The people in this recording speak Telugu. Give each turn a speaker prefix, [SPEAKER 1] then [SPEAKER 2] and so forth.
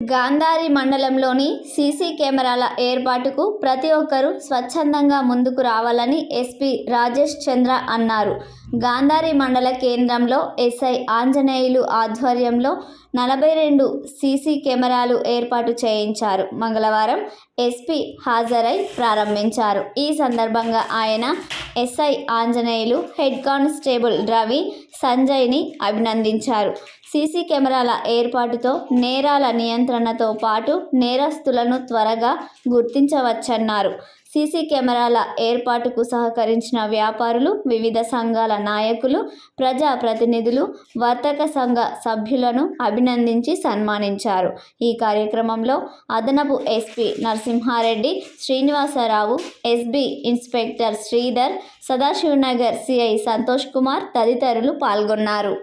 [SPEAKER 1] గాంధారి మండలంలోని సీసీ కెమెరాల ఏర్పాటుకు ప్రతి ఒక్కరూ స్వచ్ఛందంగా ముందుకు రావాలని ఎస్పీ రాజేష్ చంద్ర అన్నారు. గాంధారి మండల కేంద్రంలో ఎస్ఐ ఆంజనేయులు ఆధ్వర్యంలో నలభై రెండు సీసీ కెమెరాలు ఏర్పాటు చేయించారు. మంగళవారం ఎస్పీ హాజరై ప్రారంభించారు. ఈ సందర్భంగా ఆయన SI Anjaneyulu head constable Ravi సంజయ్ని అభినందించారు. సీసీ కెమెరాల ఏర్పాటుతో నేరాల నియంత్రణ నియంత్రణతో పాటు నేరస్తులను త్వరగా గుర్తించవచ్చన్నారు. సీసీ కెమెరాల ఏర్పాటుకు సహకరించిన వ్యాపారులు వివిధ సంఘాల నాయకులు ప్రజా ప్రతినిధులు వర్తక సంఘ సభ్యులను అభినందించి సన్మానించారు. ఈ కార్యక్రమంలో అదనపు SP Narasimha Reddy Srinivasa Rao SB inspector Sridhar Sadashivanagar CI Santosh Kumar తదితరులు పాల్గొన్నారు.